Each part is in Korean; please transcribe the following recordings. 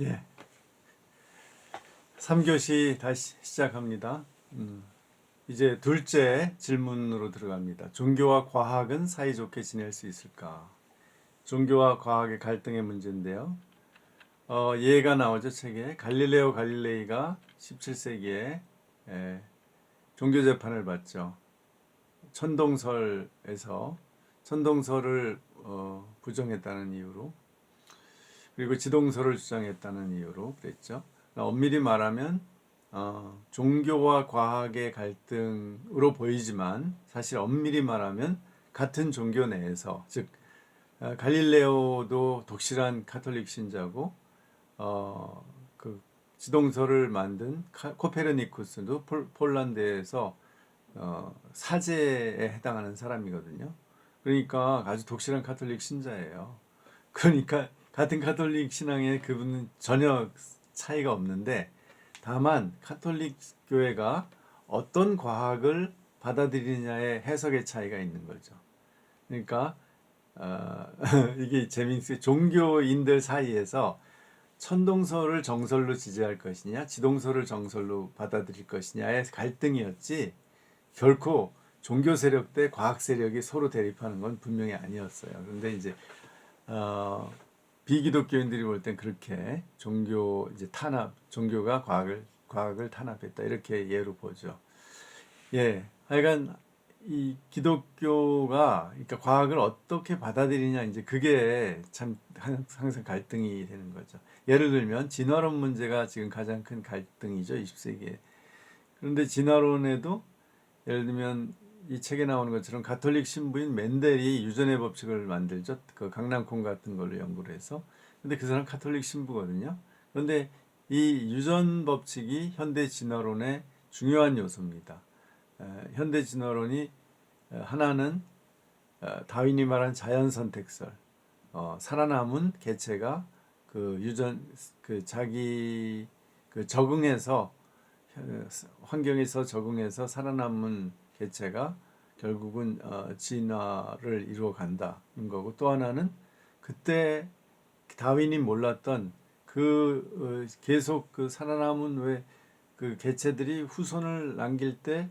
예. 3교시 다시 시작합니다. 음, 이제 둘째 질문으로 들어갑니다. 종교와 과학은 사이좋게 지낼 수 있을까? 종교와 과학의 갈등의 문제인데요. 어, 예가 나오죠 책에 갈릴레오 갈릴레이가 17세기에 에, 종교 재판을 받죠. 천동설에서 천동설을 어, 부정했다는 이유로 그리고 지동설을 주장했다는 이유로 그랬죠. 그러니까 엄밀히 말하면 어, 종교와 과학의 갈등으로 보이지만 사실 엄밀히 말하면 같은 종교 내에서 즉 어, 갈릴레오도 독실한 카톨릭 신자고 어, 그 지동설을 만든 카, 코페르니쿠스도 폴, 폴란드에서 어, 사제에 해당하는 사람이거든요. 그러니까 아주 독실한 카톨릭 신자예요. 그러니까 같은 카톨릭 신앙에 그분은 전혀 차이가 없는데 다만 카톨릭 교회가 어떤 과학을 받아들이느냐의 해석의 차이가 있는 거죠. 그러니까 어, 이게 재밌어요. 종교인들 사이에서 천동설을 정설로 지지할 것이냐, 지동설을 정설로 받아들일 것이냐의 갈등이었지 결코 종교 세력 대 과학 세력이 서로 대립하는 건 분명히 아니었어요. 그런데 이제 어, 비기독교인들이 볼 땐 그렇게 종교 이제 탄압, 종교가 과학을 과학을 탄압했다 이렇게 예로 보죠. 예, 하여간 이 기독교가 그러니까 과학을 어떻게 받아들이냐 이제 그게 참 항상 갈등이 되는 거죠. 예를 들면 진화론 문제가 지금 가장 큰 갈등이죠 20세기에. 그런데 진화론에도 예를 들면 이 책에 나오는 것처럼 가톨릭 신부인 맨델이 유전의 법칙을 만들죠. 그 강낭콩 같은 걸로 연구를 해서. 근데 그 사람 가톨릭 신부거든요. 그런데 이 유전 법칙이 현대 진화론의 중요한 요소입니다. 에, 현대 진화론이 에, 하나는 어, 다윈이 말한 자연 선택설, 어, 살아남은 개체가 그 유전 그 자기 그 적응해서 어, 환경에서 적응해서 살아남은 개체가 결국은 어, 진화를 이루어 간다는 거고 또 하나는 그때 다윈이 몰랐던 그 어, 계속 그 살아남은 왜 그 개체들이 후손을 남길 때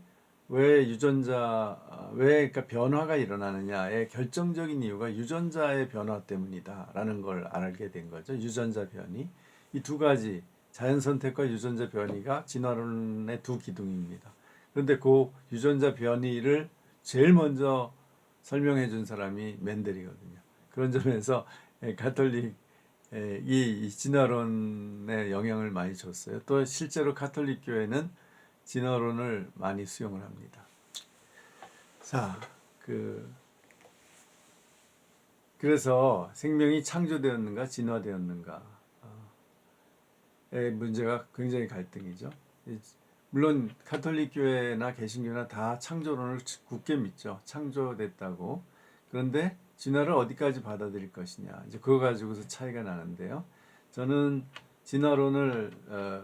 왜 유전자 왜 그러니까 변화가 일어나느냐의 결정적인 이유가 유전자의 변화 때문이다라는 걸 알게 된 거죠 유전자 변이 이 두 가지 자연 선택과 유전자 변이가 진화론의 두 기둥입니다. 그런데 그 유전자 변이를 제일 먼저 설명해 준 사람이 맨델이거든요. 그런 점에서 가톨릭 이 진화론에 영향을 많이 줬어요. 또 실제로 가톨릭 교회는 진화론을 많이 수용을 합니다. 자, 그 그래서 생명이 창조되었는가 진화되었는가의 문제가 굉장히 갈등이죠. 물론 카톨릭 교회나 개신교나 다 창조론을 굳게 믿죠. 창조됐다고. 그런데 진화를 어디까지 받아들일 것이냐. 이제 그거 가지고서 차이가 나는데요. 저는 진화론을 어,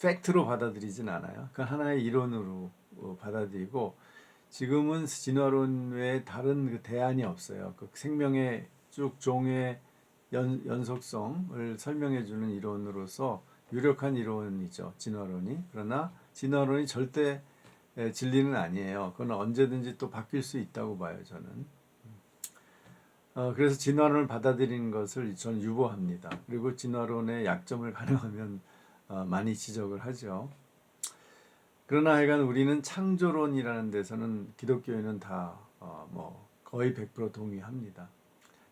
팩트로 받아들이진 않아요. 그 하나의 이론으로 어, 받아들이고 지금은 진화론 외에 다른 그 대안이 없어요. 그 생명의 쭉 종의 연, 연속성을 설명해 주는 이론으로서 유력한 이론이죠. 진화론이. 그러나 진화론이 절대 에, 진리는 아니에요. 그건 언제든지 또 바뀔 수 있다고 봐요, 저는. 어, 그래서 진화론을 받아들이는 것을 저는 유보합니다. 그리고 진화론의 약점을 가능하면 어, 많이 지적을 하죠. 그러나 하여간 우리는 창조론이라는 데서는 기독교인은 다 어, 뭐 거의 100% 동의합니다.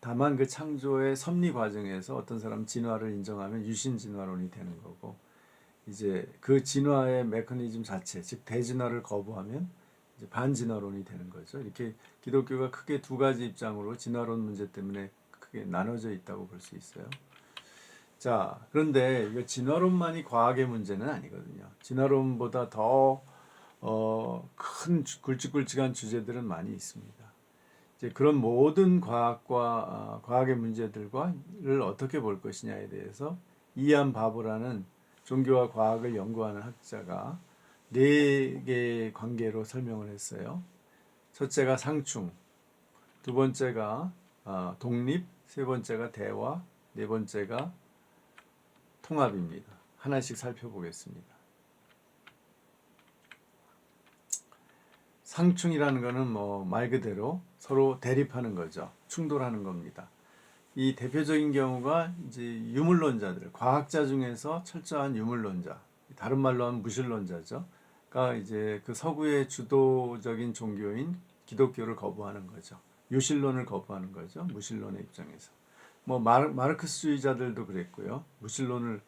다만 그 창조의 섭리 과정에서 어떤 사람 진화를 인정하면 유신 진화론이 되는 거고 이제 그 진화의 메커니즘 자체 즉 대진화를 거부하면 이제 반진화론이 되는 거죠. 이렇게 기독교가 크게 두 가지 입장으로 진화론 문제 때문에 크게 나눠져 있다고 볼 수 있어요. 자, 그런데 이거 진화론만이 과학의 문제는 아니거든요. 진화론보다 더 어, 큰 굵직굵직한 주제들은 많이 있습니다. 이제 그런 모든 과학과 어, 과학의 문제들과를 어떻게 볼 것이냐에 대해서 이안 바보라는 종교와 과학을 연구하는 학자가 네 개의 관계로 설명을 했어요. 첫째가 상충, 두 번째가 어, 독립, 세 번째가 대화, 네 번째가 통합입니다. 하나씩 살펴보겠습니다. 상충이라는 것은 뭐 말 그대로 서로 대립하는 거죠. 충돌하는 겁니다. 이 대표적인 경우가 이제 유물론자들, 과학자 중에서 철저한 유물론자, 다른 말로 하면 무신론자죠. 가 이제 그 서구의 주도적인 종교인 기독교를 거부하는 거죠. 유신론을 거부하는 거죠. 무신론의 입장에서. 뭐 마르, 마르크스주의자들도 그랬고요. 무신론을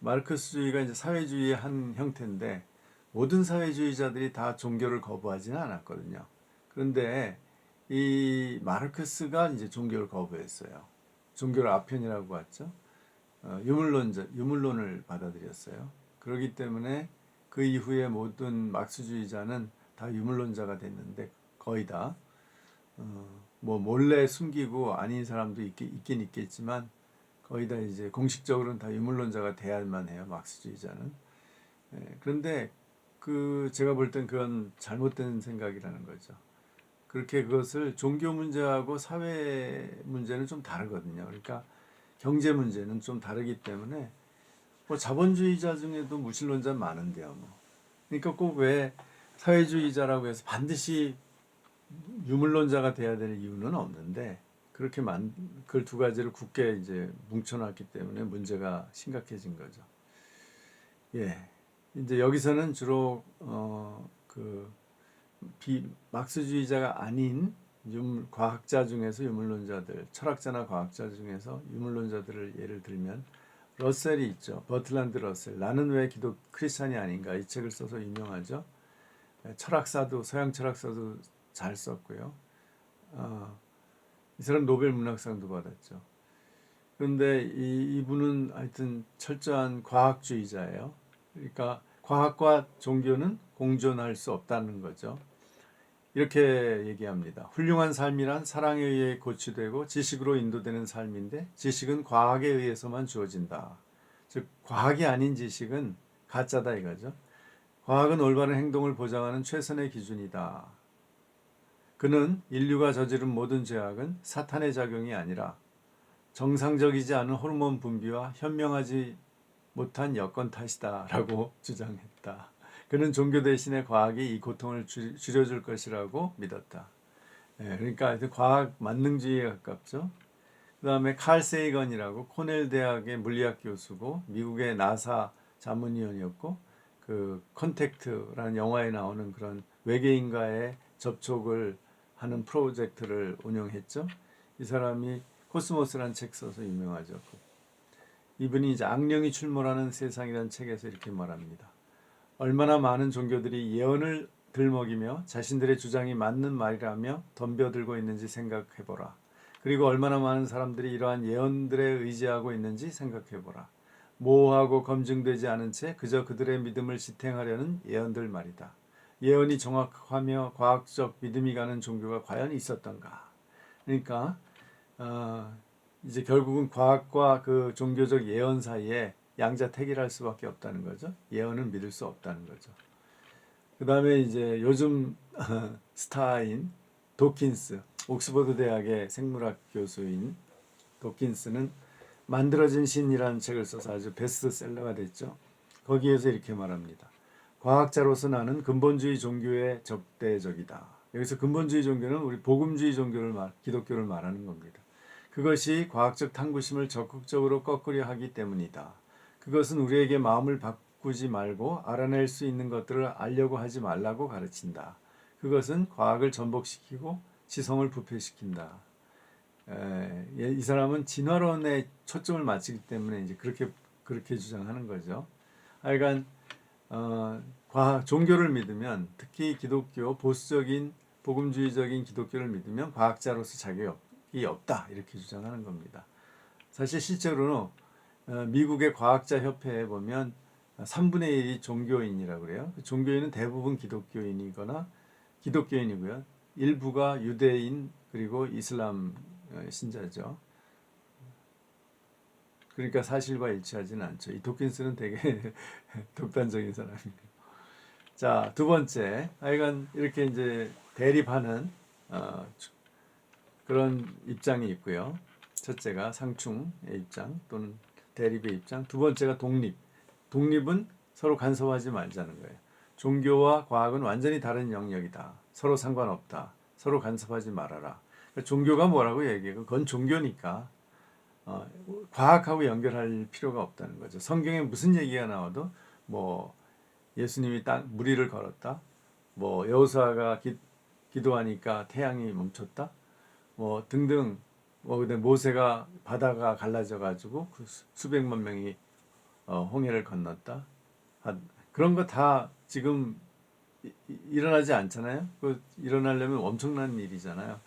마르크스주의가 이제 사회주의의 한 형태인데 모든 사회주의자들이 다 종교를 거부하지는 않았거든요. 그런데 이 마르크스가 이제 종교를 거부했어요. 종교를 아편이라고 봤죠. 어, 유물론자, 유물론을 받아들였어요. 그렇기 때문에 그 이후에 모든 막스주의자는 다 유물론자가 됐는데 거의 다. 어, 뭐 몰래 숨기고 아닌 사람도 있긴, 있긴 있겠지만 거의 다 이제 공식적으로는 다 유물론자가 돼야만 해요. 막스주의자는. 예, 그런데 그 제가 볼 땐 그건 잘못된 생각이라는 거죠. 그렇게 그것을 종교 문제하고 사회 문제는 좀 다르거든요. 그러니까 경제 문제는 좀 다르기 때문에 뭐 자본주의자 중에도 무신론자 많은데요. 뭐. 그러니까 꼭 왜 사회주의자라고 해서 반드시 유물론자가 돼야 되는 이유는 없는데 그렇게 만 그걸 두 가지를 굳게 이제 뭉쳐놨기 때문에 문제가 심각해진 거죠. 예. 이제 여기서는 주로 어그 비 막스주의자가 아닌 유물 과학자 중에서 유물론자들, 철학자나 과학자 중에서 유물론자들을 예를 들면 러셀이 있죠. 버틀란드 러셀. 나는 왜 기독 크리스찬이 아닌가 이 책을 써서 유명하죠. 철학사도 서양 철학사도 잘 썼고요. 어, 이 사람 노벨 문학상도 받았죠. 그런데 이, 이분은 하여튼 철저한 과학주의자예요. 그러니까 과학과 종교는 공존할 수 없다는 거죠. 이렇게 얘기합니다. 훌륭한 삶이란 사랑에 의해 고취되고 지식으로 인도되는 삶인데 지식은 과학에 의해서만 주어진다. 즉 과학이 아닌 지식은 가짜다 이거죠. 과학은 올바른 행동을 보장하는 최선의 기준이다. 그는 인류가 저지른 모든 죄악은 사탄의 작용이 아니라 정상적이지 않은 호르몬 분비와 현명하지 못한 여건 탓이다라고 주장했다. 그는 종교 대신에 과학이 이 고통을 줄, 줄여줄 것이라고 믿었다. 예, 그러니까 과학 만능주의에 가깝죠. 그 다음에 칼 세이건이라고 코넬 대학의 물리학 교수고 미국의 나사 자문위원이었고 그 컨택트라는 영화에 나오는 그런 외계인과의 접촉을 하는 프로젝트를 운영했죠. 이 사람이 코스모스라는 책 써서 유명하죠. 이분이 이제 악령이 출몰하는 세상이라는 책에서 이렇게 말합니다. 얼마나 많은 종교들이 예언을 들먹이며 자신들의 주장이 맞는 말이라며 덤벼들고 있는지 생각해보라. 그리고 얼마나 많은 사람들이 이러한 예언들에 의지하고 있는지 생각해보라. 모호하고 검증되지 않은 채 그저 그들의 믿음을 지탱하려는 예언들 말이다. 예언이 정확하며 과학적 믿음이 가는 종교가 과연 있었던가? 그러니까 어, 이제 결국은 과학과 그 종교적 예언 사이에 양자택일 할 수밖에 없다는 거죠. 예언은 믿을 수 없다는 거죠. 그 다음에 이제 요즘 스타인 도킨스, 옥스퍼드 대학의 생물학 교수인 도킨스는 만들어진 신이라는 책을 써서 아주 베스트셀러가 됐죠. 거기에서 이렇게 말합니다. 과학자로서 나는 근본주의 종교의 적대적이다. 여기서 근본주의 종교는 우리 복음주의 종교를 말, 기독교를 말하는 겁니다. 그것이 과학적 탐구심을 적극적으로 꺾으려 하기 때문이다. 그것은 우리에게 마음을 바꾸지 말고 알아낼 수 있는 것들을 알려고 하지 말라고 가르친다. 그것은 과학을 전복시키고 지성을 부패시킨다. 에, 이 사람은 진화론에 초점을 맞추기 때문에 이제 그렇게 그렇게 주장하는 거죠. 하여간 어, 과학 종교를 믿으면 특히 기독교 보수적인 복음주의적인 기독교를 믿으면 과학자로서 자격이 없다 이렇게 주장하는 겁니다. 사실 실제로는 어, 미국의 과학자 협회에 보면 3분의 1이 종교인이라고 그래요. 그 종교인은 대부분 기독교인이거나 기독교인이고요. 일부가 유대인 그리고 이슬람 어, 신자죠. 그러니까 사실과 일치하지는 않죠. 이 도킨스는 되게 독단적인 사람이에요. 자, 두 번째. 하여간 이렇게 이제 대립하는 어, 그런 입장이 있고요. 첫째가 상충의 입장 또는 대립의 입장. 두 번째가 독립. 독립은 서로 간섭하지 말자는 거예요. 종교와 과학은 완전히 다른 영역이다. 서로 상관없다. 서로 간섭하지 말아라. 그러니까 종교가 뭐라고 얘기해요? 그건 종교니까 어, 과학하고 연결할 필요가 없다는 거죠. 성경에 무슨 얘기가 나와도 뭐 예수님이 땅 무리를 걸었다. 뭐 여호수아가 기, 기도하니까 태양이 멈췄다. 뭐 등등 뭐 근데 모세가 바다가 갈라져 가지고 그 수- 수백만 명이 어, 홍해를 건넜다. 아, 그런 거 다 지금 일어나지 않잖아요. 그 일어나려면 엄청난 일이잖아요.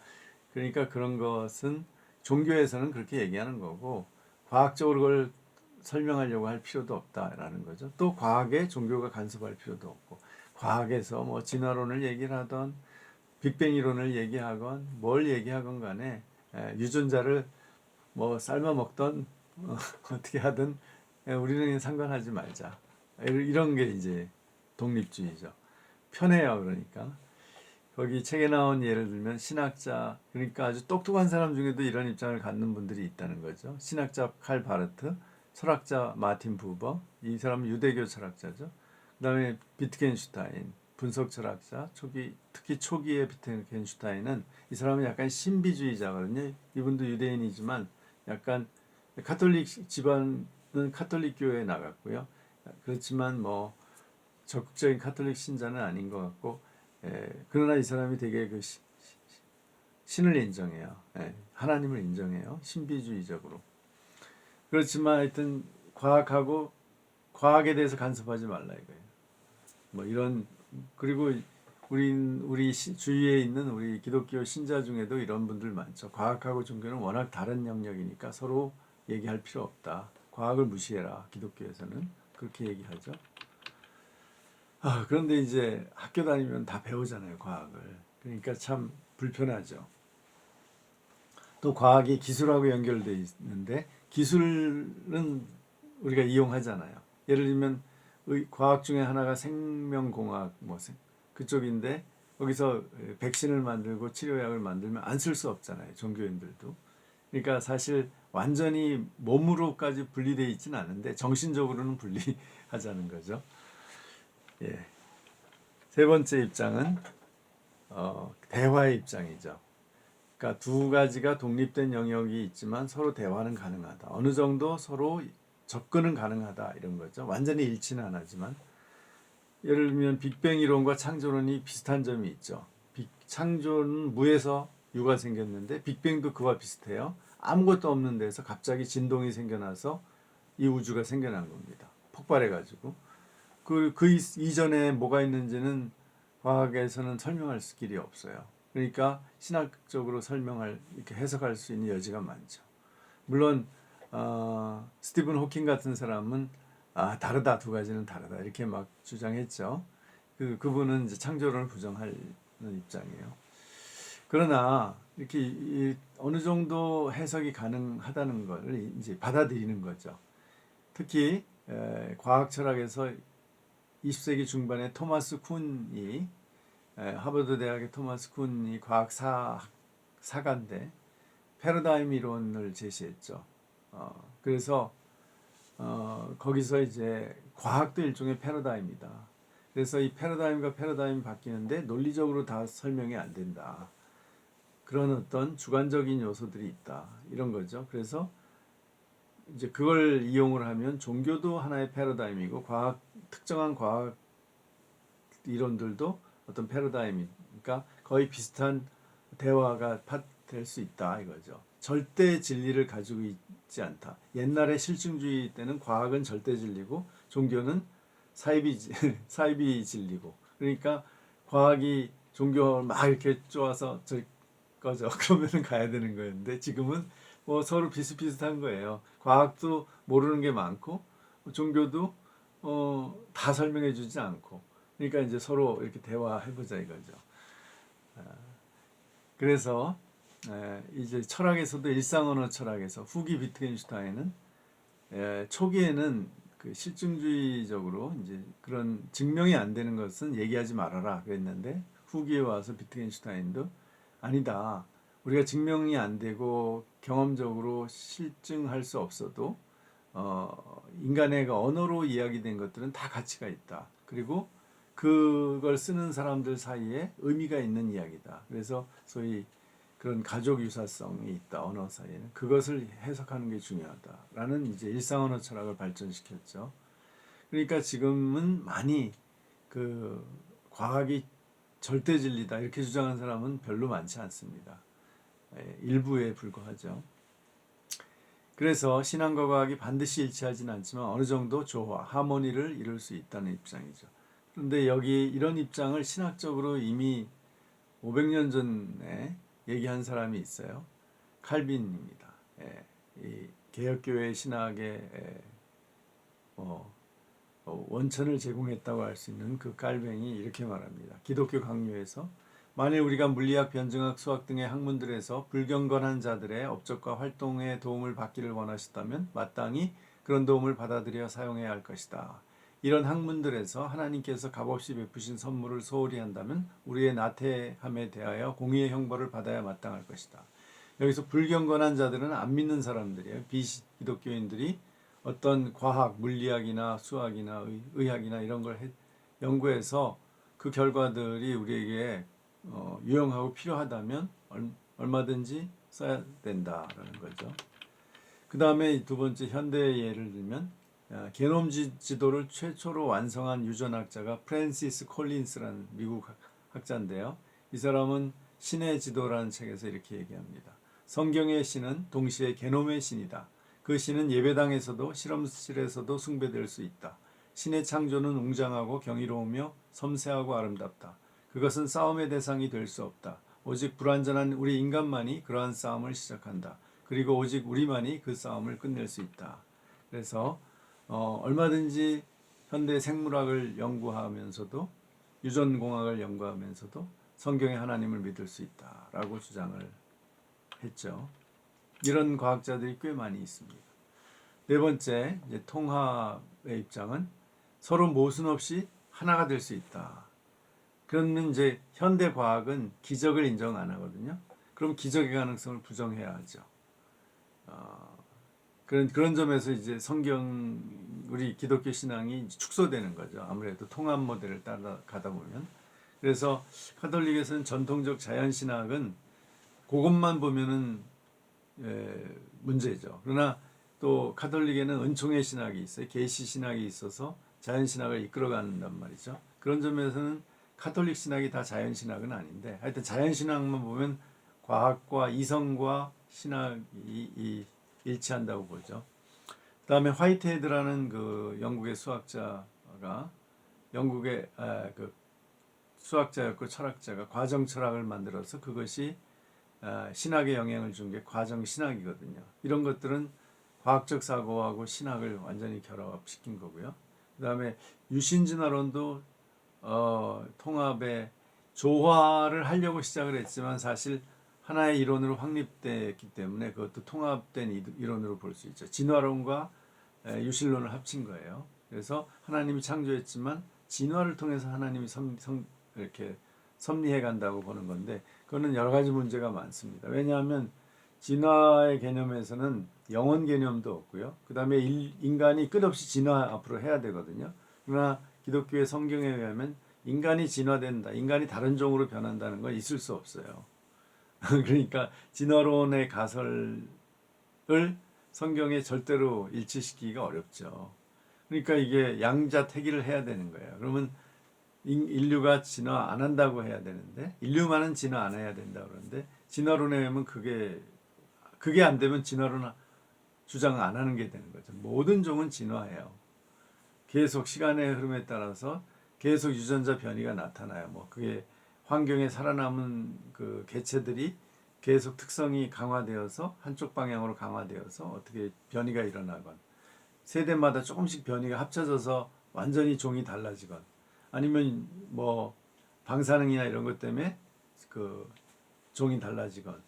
그러니까 그런 것은 종교에서는 그렇게 얘기하는 거고 과학적으로 그걸 설명하려고 할 필요도 없다라는 거죠. 또 과학에 종교가 간섭할 필요도 없고 과학에서 뭐 진화론을 얘기를 하던 빅뱅 이론을 얘기하건 뭘 얘기하건 간에 에, 유전자를 뭐 삶아 먹던 어, 어떻게 하든 에, 우리는 상관하지 말자. 이런- 게 이제 독립주의죠. 편해요 그러니까. 거기 책에 나온 예를 들면 신학자 그러니까 아주 똑똑한 사람 중에도 이런 입장을 갖는 분들이 있다는 거죠. 신학자 칼 바르트, 철학자 마틴 부버 이 사람은 유대교 철학자죠. 그 다음에 비트겐슈타인 분석 철학자 초기 특히 초기의 비트겐슈타인은 이 사람은 약간 신비주의자거든요. 이분도 유대인이지만 약간 카톨릭 집안은 카톨릭 교회에 나갔고요. 그렇지만 뭐 적극적인 카톨릭 신자는 아닌 것 같고 예, 그러나 이 사람이 되게 그 시- 시- 신을 인정해요. 예, 하나님을 인정해요. 신비주의적으로. 그렇지만 하여튼 과학하고 과학에 대해서 간섭하지 말라 이거예요. 뭐 이런 그리고 우리 우리 시- 주위에 있는 우리 기독교 신자 중에도 이런 분들 많죠. 과학하고 종교는 워낙 다른 영역이니까 서로 얘기할 필요 없다. 과학을 무시해라. 기독교에서는 그렇게 얘기하죠. 아, 그런데 이제 학교 다니면 다 배우잖아요, 과학을. 그러니까 참 불편하죠. 또 과학이 기술하고 연결돼 있는데 기술은 우리가 이용하잖아요. 예를 들면 의- 과학 중에 하나가 생명공학 뭐 생- 그쪽인데 거기서 백신을 만들고 치료약을 만들면 안 쓸 수 없잖아요. 종교인들도. 그러니까 사실 완전히 몸으로까지 분리돼 있지는 않은데 정신적으로는 분리하자는 거죠. 예. 세 번째 입장은 어, 대화의 입장이죠. 그러니까 두 가지가 독립된 영역이 있지만 서로 대화는 가능하다. 어느 정도 서로 접근은 가능하다 이런 거죠. 완전히 일치는 안 하지만 예를 들면 빅뱅 이론과 창조론이 비슷한 점이 있죠. 빅, 창조는 무에서 유가 생겼는데 빅뱅도 그와 비슷해요. 아무것도 없는 데서 갑자기 진동이 생겨나서 이 우주가 생겨난 겁니다. 폭발해 가지고 그, 그 이- 이전에 뭐가 있는지는 과학에서는 설명할 수 길이 없어요. 그러니까 신학적으로 설명할 이렇게 해석할 수 있는 여지가 많죠. 물론 어, 스티븐 호킹 같은 사람은 아 다르다 두 가지는 다르다 이렇게 막 주장했죠. 그 그분은 이제 창조론을 부정하는 입장이에요. 그러나 이렇게 이, 어느 정도 해석이 가능하다는 걸 이제 받아들이는 거죠. 특히 에, 과학 철학에서 20세기 중반에 토마스 쿤이 에, 하버드 대학의 토마스 쿤이 과학 사 사가인데 패러다임 이론을 제시했죠. 어, 그래서 어, 거기서 이제 과학도 일종의 패러다임이다. 그래서 이 패러다임과 패러다임이 바뀌는데 논리적으로 다 설명이 안 된다. 그런 어떤 주관적인 요소들이 있다. 이런 거죠. 그래서 이제 그걸 이용을 하면 종교도 하나의 패러다임이고 과학 특정한 과학 이론들도 어떤 패러다임이니까 거의 비슷한 대화가 될 수 있다 이거죠. 절대 진리를 가지고 있지 않다. 옛날에 실증주의 때는 과학은 절대 진리고 종교는 사이비 사이비 진리고 그러니까 과학이 종교를 막 이렇게 쪼아서 저 꺼져 그러면은 가야 되는 거였는데 지금은 뭐 서로 비슷비슷한 거예요. 과학도 모르는 게 많고 종교도 어, 다 설명해 주지 않고 그러니까 이제 서로 이렇게 대화해 보자 이거죠. 아, 그래서 에, 이제 철학에서도 일상 언어 철학에서 후기 비트겐슈타인은 에, 초기에는 그 실증주의적으로 이제 그런 증명이 안 되는 것은 얘기하지 말아라 그랬는데 후기에 와서 비트겐슈타인도 아니다. 우리가 증명이 안 되고 경험적으로 실증할 수 없어도 어, 인간의 그 언어로 이야기된 것들은 다 가치가 있다. 그리고 그걸 쓰는 사람들 사이에 의미가 있는 이야기다. 그래서 소위 그런 가족 유사성이 있다 언어 사이에는 그것을 해석하는 게 중요하다라는 이제 일상 언어 철학을 발전시켰죠. 그러니까 지금은 많이 그 과학이 절대 진리다 이렇게 주장한 사람은 별로 많지 않습니다. 예, 일부에 불과하죠. 그래서 신앙과 과학이 반드시 일치하지는 않지만 어느 정도 조화, 하모니를 이룰 수 있다는 입장이죠. 그런데 여기 이런 입장을 신학적으로 이미 500년 전에 얘기한 사람이 있어요. 칼빈입니다. 예, 이 개혁교회 신학의 예, 뭐, 어, 원천을 제공했다고 할 수 있는 그 칼뱅이 이렇게 말합니다. 기독교 강요에서 만일 우리가 물리학, 변증학, 수학 등의 학문들에서 불경건한 자들의 업적과 활동에 도움을 받기를 원하셨다면 마땅히 그런 도움을 받아들여 사용해야 할 것이다. 이런 학문들에서 하나님께서 값없이 베푸신 선물을 소홀히 한다면 우리의 나태함에 대하여 공의의 형벌을 받아야 마땅할 것이다. 여기서 불경건한 자들은 안 믿는 사람들이에요. 비기독교인들이 어떤 과학, 물리학이나 수학이나 의, 학이나 이런 걸 해, 연구해서 그 결과들이 우리에게 어, 유용하고 필요하다면 얼, 얼마든지 써야 된다라는 거죠. 그 다음에 두 번째 현대의 예를 들면 아, 게놈 지- 지도를 최초로 완성한 유전학자가 프랜시스 콜린스라는 미국 학- 학자인데요. 이 사람은 신의 지도라는 책에서 이렇게 얘기합니다. 성경의 신은 동시에 게놈의 신이다. 그 신은 예배당에서도 실험실에서도 숭배될 수 있다. 신의 창조는 웅장하고 경이로우며 섬세하고 아름답다. 그것은 싸움의 대상이 될 수 없다. 오직 불완전한 우리 인간만이 그러한 싸움을 시작한다. 그리고 오직 우리만이 그 싸움을 끝낼 수 있다. 그래서 어, 얼마든지 현대 생물학을 연구하면서도 유전공학을 연구하면서도 성경의 하나님을 믿을 수 있다라고 주장을 했죠. 이런 과학자들이 꽤 많이 있습니다. 네 번째 통합의 입장은 서로 모순 없이 하나가 될 수 있다. 그러면 이제 현대 과학은 기적을 인정 안 하거든요. 그럼 기적의 가능성을 부정해야 하죠. 어, 그런 그런 점에서 이제 성경 우리 기독교 신앙이 축소되는 거죠. 아무래도 통합 모델을 따라가다 보면 그래서 카톨릭에서는 전통적 자연 신학은 그것만 보면은 에, 문제죠. 그러나 또 카톨릭에는 은총의 신학이 있어요. 계시 신학이 있어서 자연 신학을 이끌어간단 말이죠. 그런 점에서는 카톨릭 신학이 다 자연 신학은 아닌데 하여튼 자연 신학만 보면 과학과 이성과 신학이 이, 일치한다고 보죠. 그다음에 화이트헤드라는 그 영국의 수학자가 영국의 아, 그 수학자였고 철학자가 과정 철학을 만들어서 그것이 아, 신학에 영향을 준 게 과정 신학이거든요. 이런 것들은 과학적 사고하고 신학을 완전히 결합시킨 거고요. 그다음에 유신진화론도 어, 통합의 조화를 하려고 시작을 했지만 사실 하나의 이론으로 확립됐기 때문에 그것도 통합된 이- 이론으로 볼 수 있죠. 진화론과 에, 유실론을 합친 거예요. 그래서 하나님이 창조했지만 진화를 통해서 하나님이 성, 성, 이렇게 섭리해 간다고 보는 건데 그거는 여러 가지 문제가 많습니다. 왜냐하면 진화의 개념에서는 영원 개념도 없고요. 그 다음에 인간이 끝없이 진화 앞으로 해야 되거든요. 그러나 기독교의 성경에 의하면 인간이 진화된다, 인간이 다른 종으로 변한다는 건 있을 수 없어요. 그러니까 진화론의 가설을 성경에 절대로 일치시키기가 어렵죠. 그러니까 이게 양자택일을 해야 되는 거예요. 그러면 인- 인류가 진화 안 한다고 해야 되는데 인류만은 진화 안 해야 된다 그러는데 진화론에 의하면 그게 그게 안 되면 진화론 주장 안 하는 게 되는 거죠. 모든 종은 진화해요. 계속 시간의 흐름에 따라서 계속 유전자 변이가 나타나요. 뭐 그게 환경에 살아남은 그 개체들이 계속 특성이 강화되어서 한쪽 방향으로 강화되어서 어떻게 변이가 일어나건 세대마다 조금씩 변이가 합쳐져서 완전히 종이 달라지건 아니면 뭐 방사능이나 이런 것 때문에 그 종이 달라지건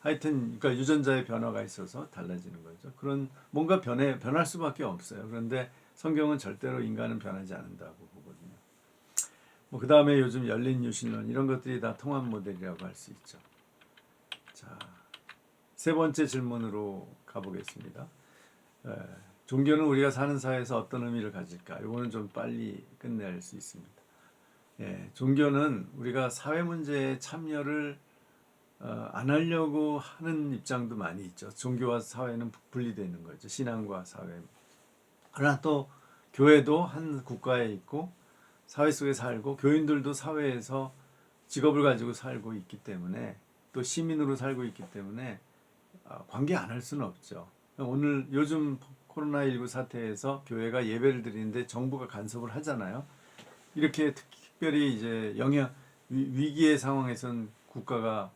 하여튼 그러니까 유전자의 변화가 있어서 달라지는 거죠. 그런 뭔가 변해 변할 수밖에 없어요. 그런데 성경은 절대로 인간은 변하지 않는다고. 뭐 그다음에 요즘 열린 유신론 이런 것들이 다 통합 모델이라고 할 수 있죠. 자, 세 번째 질문으로 가보겠습니다. 에, 종교는 우리가 사는 사회에서 어떤 의미를 가질까? 이거는 좀 빨리 끝낼 수 있습니다. 예, 종교는 우리가 사회 문제에 참여를 어, 안 하려고 하는 입장도 많이 있죠. 종교와 사회는 분리되어 있는 거죠. 신앙과 사회. 그러나 또 교회도 한 국가에 있고 사회 속에 살고 교인들도 사회에서 직업을 가지고 살고 있기 때문에 또 시민으로 살고 있기 때문에 아, 관계 안 할 수는 없죠. 오늘 요즘 코로나19 사태에서 교회가 예배를 드리는데 정부가 간섭을 하잖아요. 이렇게 특별히 이제 영향 위- 위기의 상황에선 국가가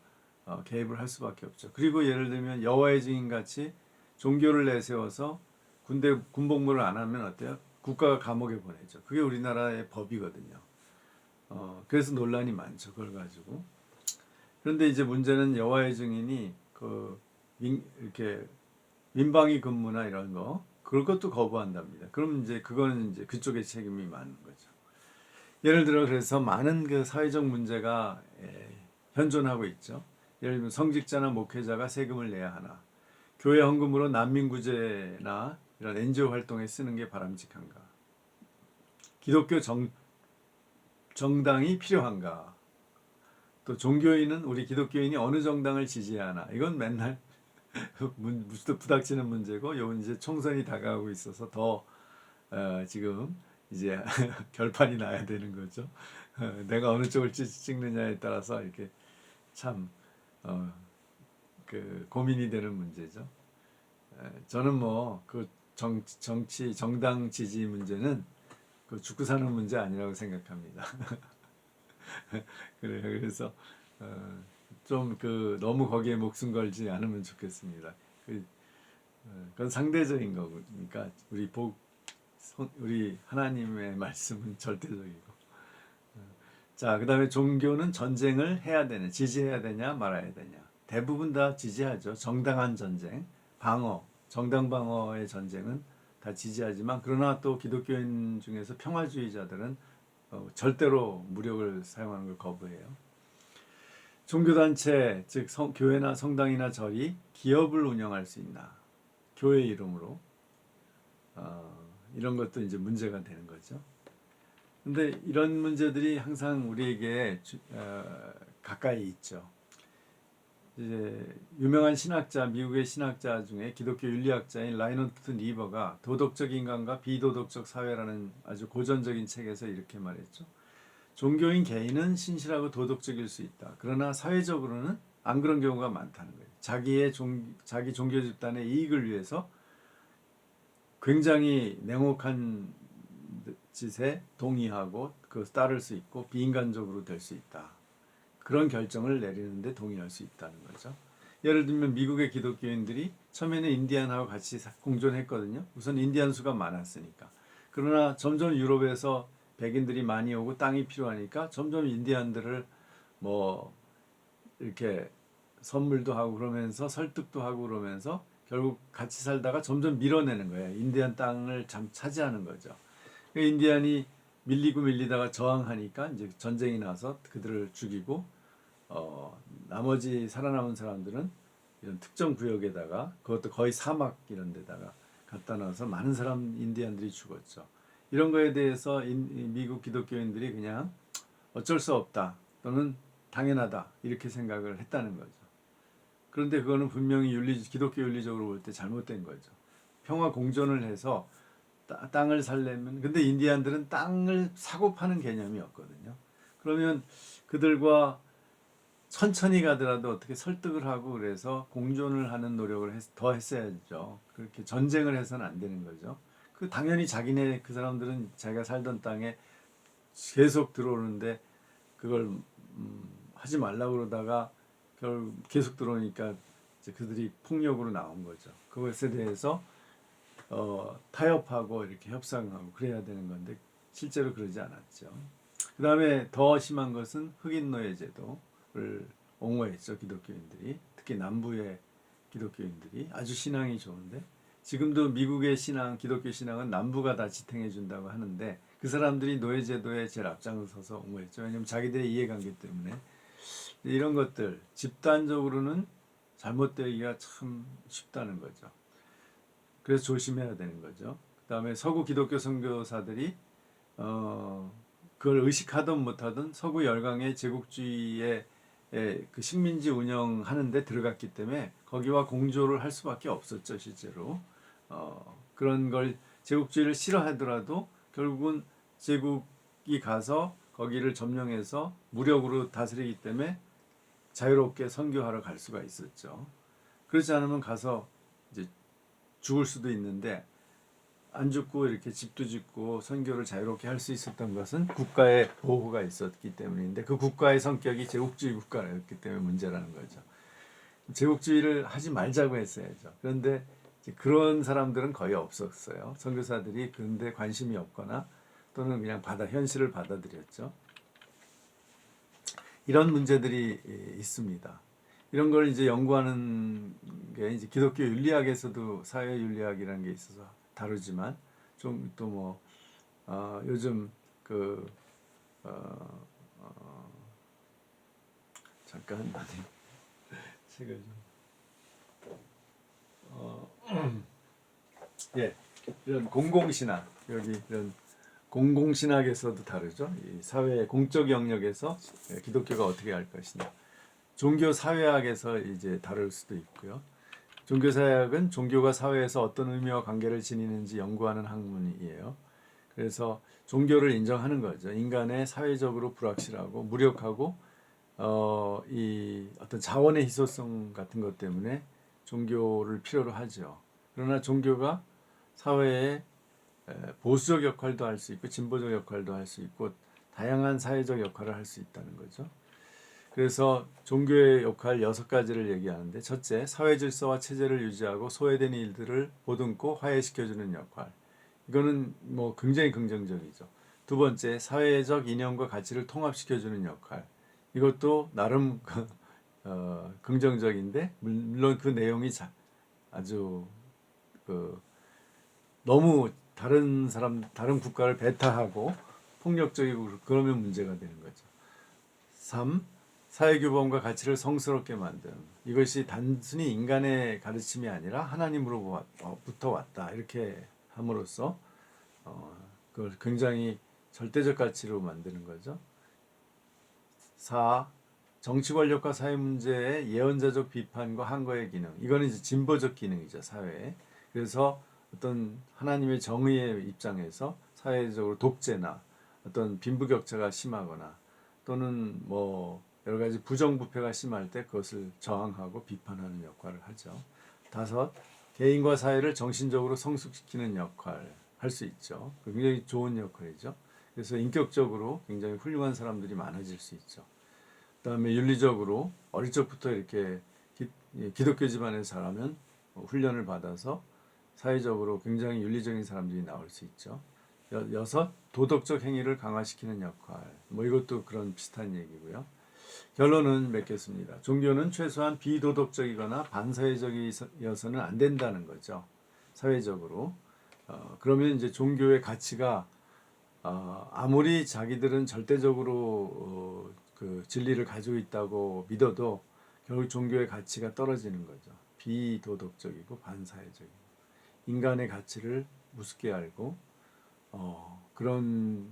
어, 개입을 할 수밖에 없죠. 그리고 예를 들면 여호와의 증인 같이 종교를 내세워서 군대 군복무를 안 하면 어때요? 국가가 감옥에 보내죠. 그게 우리나라의 법이거든요. 어, 그래서 논란이 많죠. 그걸 가지고. 그런데 이제 문제는 여호와의 증인이 그 민, 이렇게 민방위 근무나 이런 거 그럴 것도 거부한답니다. 그럼 이제 그거는 이제 그쪽의 책임이 많은 거죠. 예를 들어 그래서 많은 그 사회적 문제가 예, 현존하고 있죠. 예를 들면 성직자나 목회자가 세금을 내야 하나, 교회 헌금으로 난민 구제나 이런 NGO 활동에 쓰는 게 바람직한가, 기독교 정 정당이 필요한가, 또 종교인은 우리 기독교인이 어느 정당을 지지하나 이건 맨날 문- 부- 부닥치는 문제고 요 이제 총선이 다가오고 있어서 더 어, 지금 이제 결판이 나야 되는 거죠. 어, 내가 어느 쪽을 찍- 찍느냐에 따라서 이렇게 참 어, 그 고민이 되는 문제죠. 에, 저는 뭐그 정치 정당 지지 문제는 그 죽고 사는 문제 아니라고 생각합니다. 그래요. 그래서 어, 좀그 너무 거기에 목숨 걸지 않으면 좋겠습니다. 그 어, 그건 상대적인 거니까 우리 복 성- 우리 하나님의 말씀은 절대적이고. 어, 자, 그다음에 종교는 전쟁을 해야 되냐, 지지해야 되냐, 말아야 되냐. 대부분 다 지지하죠. 정당한 전쟁, 방어, 정당 방어의 전쟁은 다 지지하지만 그러나 또 기독교인 중에서 평화주의자들은 어, 절대로 무력을 사용하는 걸 거부해요. 종교단체, 즉 성, 교회나 성당이나 절이 기업을 운영할 수 있나? 교회 이름으로 어, 이런 것도 이제 문제가 되는 거죠. 근데 이런 문제들이 항상 우리에게 주- 어, 가까이 있죠. 이제 유명한 신학자, 미국의 신학자 중에 기독교 윤리학자인 라이너트 리버가 도덕적 인간과 비도덕적 사회라는 아주 고전적인 책에서 이렇게 말했죠. 종교인 개인은 신실하고 도덕적일 수 있다. 그러나 사회적으로는 안 그런 경우가 많다는 거예요. 자기의 종, 자기 종교 집단의 이익을 위해서 굉장히 냉혹한 짓에 동의하고 그 따를 수 있고 비인간적으로 될 수 있다. 그런 결정을 내리는데 동의할 수 있다는 거죠. 예를 들면 미국의 기독교인들이 처음에는 인디안하고 같이 사- 공존했거든요. 우선 인디안 수가 많았으니까. 그러나 점점 유럽에서 백인들이 많이 오고 땅이 필요하니까 점점 인디안들을 뭐 이렇게 선물도 하고 그러면서 설득도 하고 그러면서 결국 같이 살다가 점점 밀어내는 거예요. 인디안 땅을 참 차지하는 거죠. 그 인디안이 밀리고 밀리다가 저항하니까 이제 전쟁이 나서 그들을 죽이고 어 나머지 살아남은 사람들은 이런 특정 구역에다가 그것도 거의 사막 이런 데다가 갖다 놔서 많은 사람 인디안들이 죽었죠. 이런 거에 대해서 인- 이 미국 기독교인들이 그냥 어쩔 수 없다 또는 당연하다 이렇게 생각을 했다는 거죠. 그런데 그거는 분명히 윤리 기독교 윤리적으로 볼 때 잘못된 거죠. 평화 공존을 해서 따- 땅을 살려면 근데 인디안들은 땅을 사고 파는 개념이 없거든요. 그러면 그들과 천천히 가더라도 어떻게 설득을 하고 그래서 공존을 하는 노력을 했, 더 했어야죠. 그렇게 전쟁을 해서는 안 되는 거죠. 그 당연히 자기네 그 사람들은 자기가 살던 땅에 계속 들어오는데 그걸 음, 하지 말라고 그러다가 결 계속 들어오니까 그들이 폭력으로 나온 거죠. 그것에 대해서 어, 타협하고 이렇게 협상하고 그래야 되는 건데 실제로 그러지 않았죠. 그 다음에 더 심한 것은 흑인 노예 제도 를 옹호했죠 기독교인들이. 특히 남부의 기독교인들이. 아주 신앙이 좋은데. 지금도 미국의 신앙 기독교 신앙은 남부가 다 지탱해 준다고 하는데 그 사람들이 노예 제도에 제일 앞장을 서서 옹호했죠. 왜냐하면 자기들의 이해관계 때문에. 이런 것들 집단적으로는 잘못되기가 참 쉽다는 거죠. 그래서 조심해야 되는 거죠. 그 다음에 서구 기독교 선교사들이 어 그걸 의식하든 못하든 서구 열강의 제국주의의 에, 그 식민지 운영하는데 들어갔기 때문에 거기와 공조를 할 수밖에 없었죠 실제로 어, 그런 걸 제국주의를 싫어하더라도 결국은 제국이 가서 거기를 점령해서 무력으로 다스리기 때문에 자유롭게 선교하러 갈 수가 있었죠. 그렇지 않으면 가서 이제 죽을 수도 있는데 안 죽고 이렇게 집도 짓고 선교를 자유롭게 할 수 있었던 것은 국가의 보호가 있었기 때문인데 그 국가의 성격이 제국주의 국가였기 때문에 문제라는 거죠. 제국주의를 하지 말자고 했어야죠. 그런데 그런 사람들은 거의 없었어요. 선교사들이 그런데 관심이 없거나 또는 그냥 받아 현실을 받아들였죠. 이런 문제들이 예, 있습니다. 이런 걸 이제 연구하는 게 이제 기독교 윤리학에서도 사회 윤리학이라는 게 있어서 다루지만 좀 또뭐 어, 요즘 그 어, 어, 잠깐 책을 좀. 어, 예 이런 공공신학 여기 이런 공공신학에서도 다르죠? 이 사회 공적 영역에서 예, 기독교가 어떻게 할 것이냐. 종교 사회학에서 이제 다룰 수도 있고요. 종교 사회학은 종교가 사회에서 어떤 의미와 관계를 지니는지 연구하는 학문이에요. 그래서 종교를 인정하는 거죠. 인간의 사회적으로 불확실하고 무력하고 어, 이 어떤 자원의 희소성 같은 것 때문에 종교를 필요로 하죠. 그러나 종교가 사회에 에, 보수적 역할도 할 수 있고 진보적 역할도 할 수 있고 다양한 사회적 역할을 할 수 있다는 거죠. 그래서 종교의 역할 여섯 가지를 얘기하는데 첫째, 사회 질서와 체제를 유지하고 소외된 일들을 보듬고 화해시켜주는 역할. 이거는 뭐 굉장히 긍정적이죠. 두 번째, 사회적 이념과 가치를 통합시켜주는 역할. 이것도 나름 어, 긍정적인데 물론 그 내용이 자, 아주 그 너무 다른 사람 다른 국가를 배타하고 폭력적이고 그러면 문제가 되는 거죠. 3. 사회규범과 가치를 성스럽게 만든 이것이 단순히 인간의 가르침이 아니라 하나님으로부터 왔다 이렇게 함으로써 어, 그걸 굉장히 절대적 가치로 만드는 거죠. 4. 정치 권력과 사회 문제의 예언자적 비판과 항거의 기능. 이거는 이제 진보적 기능이죠, 사회에. 그래서 어떤 하나님의 정의의 입장에서 사회적으로 독재나 어떤 빈부격차가 심하거나 또는 뭐 여러 가지 부정부패가 심할 때 그것을 저항하고 비판하는 역할을 하죠. 다섯, 개인과 사회를 정신적으로 성숙시키는 역할 할 수 있죠. 굉장히 좋은 역할이죠. 그래서 인격적으로 굉장히 훌륭한 사람들이 많아질 수 있죠. 그다음에 윤리적으로 어릴 적부터 이렇게 기, 기독교 집안에서 자라면 훈련을 받아서 사회적으로 굉장히 윤리적인 사람들이 나올 수 있죠. 여, 여섯, 도덕적 행위를 강화시키는 역할. 뭐 이것도 그런 비슷한 얘기고요. 결론은 맺겠습니다. 종교는 최소한 비도덕적이거나 반사회적이어서는 안 된다는 거죠. 사회적으로. 어, 그러면 이제 종교의 가치가 어, 아무리 자기들은 절대적으로 어, 그 진리를 가지고 있다고 믿어도 결국 종교의 가치가 떨어지는 거죠. 비도덕적이고 반사회적이고 인간의 가치를 우습게 알고 어, 그런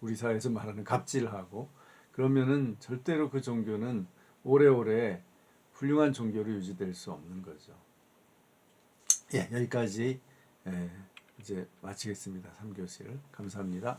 우리 사회에서 말하는 갑질하고 그러면은 절대로 그 종교는 오래오래 훌륭한 종교로 유지될 수 없는 거죠. 예, 여기까지 예, 이제 마치겠습니다. 3교시를. 감사합니다.